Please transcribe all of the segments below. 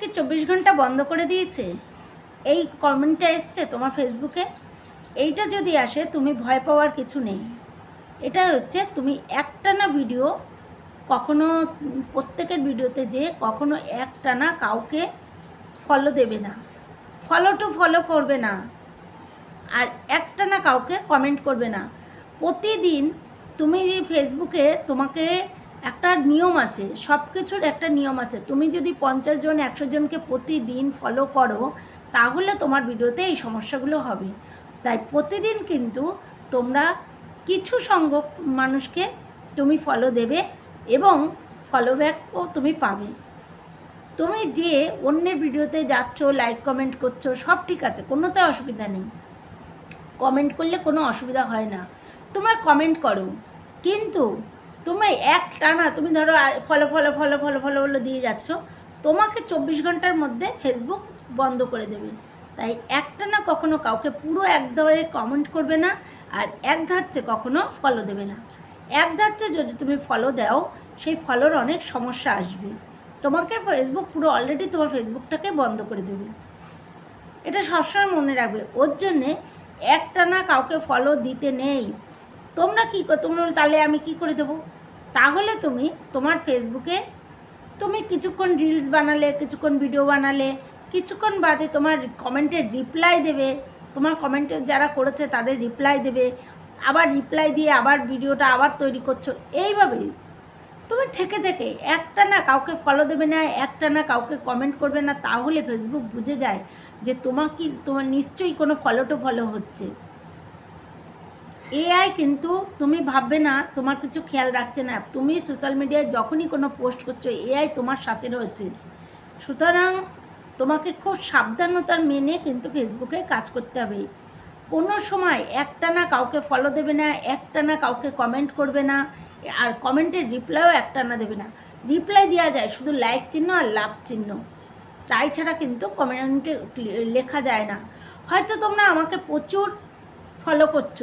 কি চব্বিশ ঘণ্টা বন্ধ করে দিয়েছে? এই কমেন্টটা এসছে তোমার ফেসবুকে এইটা যদি আসে, তুমি ভয় পাওয়ার কিছু নেই। এটা হচ্ছে, তুমি একটানা ভিডিও কখনো প্রত্যেকের ভিডিওতে যে কখনো একটানা কাউকে ফলো দেবে না। ফলো টু ফলো করবে না। আর একটানা কাউকে কমেন্ট করবে না। প্রতিদিন তুমি ফেসবুকে তোমাকে একটা নিয়ম আছে সব কিছুর একটা নিয়ম আছে। তুমি যদি পঞ্চাশ জন, একশো জনকে প্রতিদিন ফলো করো, তাহলে তোমার ভিডিওতে এই সমস্যাগুলো হবে। তাই প্রতিদিন কিন্তু তোমরা কিছু সংখ্যক মানুষকে তুমি ফলো দেবে এবং ফলো ব্যাকও তুমি পাবে। তুমি যে অন্যের ভিডিওতে যাচ্ছ লাইক কমেন্ট করছ, সব ঠিক আছে, কোনোতে অসুবিধা নেই। কমেন্ট করলে কোনো অসুবিধা হয় না। তোমরা কমেন্ট করো। কিন্তু তুমি এক টানা, তুমি ধরো follow follow follow follow follow follow দিয়ে যাচ্ছ, তোমাকে চব্বিশ ঘণ্টার মধ্যে ফেসবুক বন্ধ করে দেবে। তাই একটানা কখনো কাউকে পুরো এক ধরে কমেন্ট করবে না, আর এক ধারছে কখনো ফলো দেবে না। এক ধারছে যদি তুমি ফলো দাও, সেই ফলোর অনেক সমস্যা আসবে। তোমাকে ফেসবুক পুরো অলরেডি তোমার ফেসবুকটাকে বন্ধ করে দেবে। এটা সবসময় মনে রাখবে। ওর জন্যে একটানা কাউকে ফলো দিতে নেই। তোমরা কী তোমরা তাহলে আমি কি করে দেবো? তাহলে তুমি তোমার ফেসবুকে তুমি কিছুক্ষণ রিলস বানালে, কিছুক্ষণ ভিডিও বানালে, কিছুক্ষণ বাদে তোমার কমেন্টের রিপ্লাই দেবে। তোমার কমেন্টে যারা করেছে তাদের রিপ্লাই দেবে। আবার রিপ্লাই দিয়ে আবার ভিডিওটা আবার তৈরি করছ। এইভাবেই তুমি থেকে থেকে একটা না কাউকে ফলো দেবে না, একটা না কাউকে কমেন্ট করবে না, তাহলে ফেসবুক বুঝে যায় যে তোমার কি তোমার নিশ্চয়ই কোনো ফলো টু ফলো হচ্ছে। এআই কিন্তু তুমি ভাববে না, তোমার কিছু খেয়াল রাখছে না। তুমি সোশ্যাল মিডিয়ায় যখনই কোনো পোস্ট করছ এআই তোমার সাথে রয়েছে। সুতরাং তোমাকে খুব সাবধানতার মেনে কিন্তু ফেসবুকে কাজ করতে হবে। কোনো সময় একটা না কাউকে ফলো দেবে না, একটা না কাউকে কমেন্ট করবে না, আর কমেন্টের রিপ্লাইও একটা না দেবে না। রিপ্লাই দেওয়া যায় শুধু লাইক চিহ্ন আর লাভ চিহ্ন। তাই ছাড়া কিন্তু কমেন্টে লেখা যায় না। হয়তো তোমরা আমাকে প্রচুর ফলো করছ।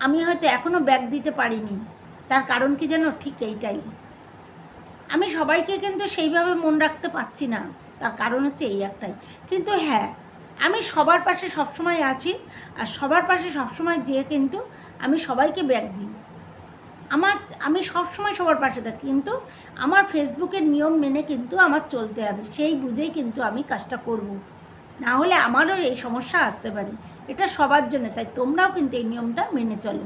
আমি হয়তো এখনও ব্যাগ দিতে পারিনি। তার কারণ কি যেন ঠিক এইটাই। আমি সবাইকে কিন্তু সেইভাবে মন রাখতে পারছি না। তার কারণ হচ্ছে এই একটাই। কিন্তু হ্যাঁ আমি সবার পাশে সবসময় আছি আর সবার পাশে সবসময় যেয়ে কিন্তু আমি সবাইকে ব্যাগ দিই। আমার, আমি সবসময় সবার পাশে থাকি। কিন্তু আমার ফেসবুকের নিয়ম মেনে কিন্তু আমার চলতে হবে। সেই বুঝেই কিন্তু আমি কাজটা করব। না হলে আমারও এই সমস্যা আসতে পারে। এটা সবার জন্য, তাই তোমরাও কিন্তু এই নিয়মটা মেনে চলো।